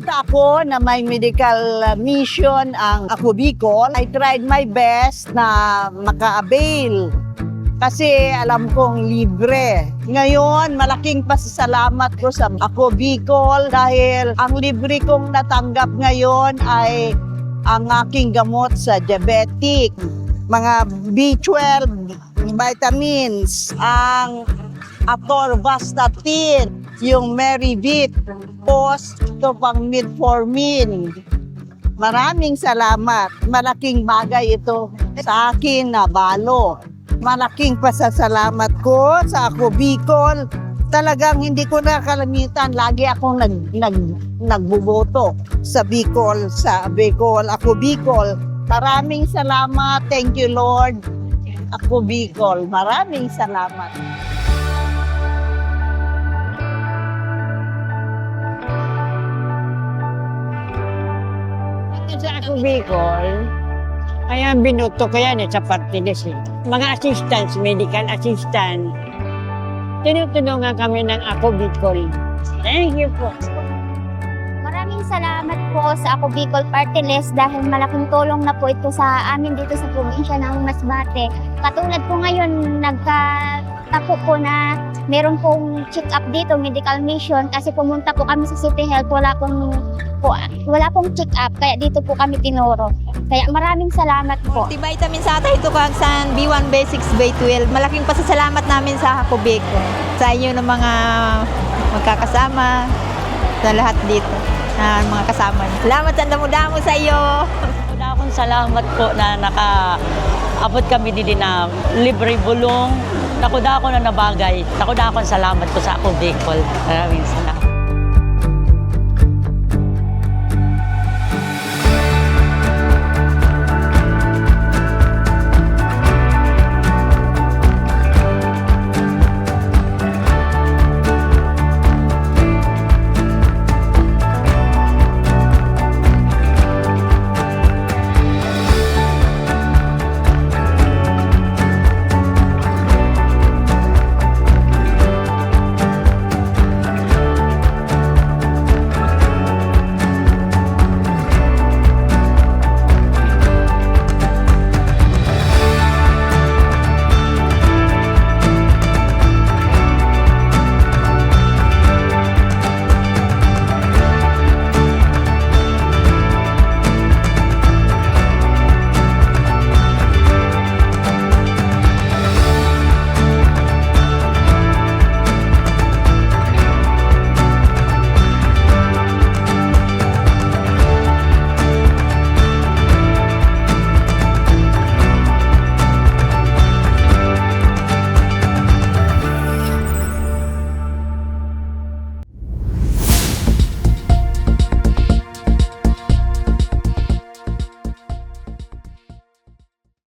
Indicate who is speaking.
Speaker 1: Nakita ko na may medical uh, mission ang Ako Bicol. I tried my best na maka-avail kasi alam kong libre. Ngayon, malaking pasasalamat ko sa Ako Bicol dahil ang libre kong natanggap ngayon ay ang aking gamot sa diabetic, mga B12, vitamins, ang atorvastatin, yung Merivit, post to pang metformin. Maraming salamat. Malaking bagay ito sa akin na balo. Malaking pasasalamat ko sa ako Bicol. Talagang hindi ko na kalamitan. Lagi akong nag, nag, nagbuboto sa Bicol, sa Bicol, ako Bicol. Maraming salamat. Thank you, Lord. Ako Bicol. Maraming salamat.
Speaker 2: Ako Bicol, kaya binuto ko yan eh, sa party list eh. Mga assistants, medical assistant, tinutulungan kami ng ako Bicol. Thank you po.
Speaker 3: Maraming salamat po sa Ako Bicol Party dahil malaking tulong na po ito sa amin dito sa probinsya ng Masbate. Katulad po ngayon, nagkatapo po na meron pong check-up dito, medical mission, kasi pumunta po kami sa City Health, wala pong, po, wala pong check-up, kaya dito po kami tinuro. Kaya maraming salamat po.
Speaker 4: Multivitamin sa atay tukagsan B1, B6, B12. Malaking pasasalamat namin sa Hakubik. Sa inyo ng mga magkakasama, sa lahat dito, na mga kasama. Salamat sa damo-damo sa iyo.
Speaker 5: Una akong salamat po na naka-abot kami din na libre bulong. Nakuda ako na nabagay. Nakuda akong salamat po sa ako Bicol. Maraming salamat.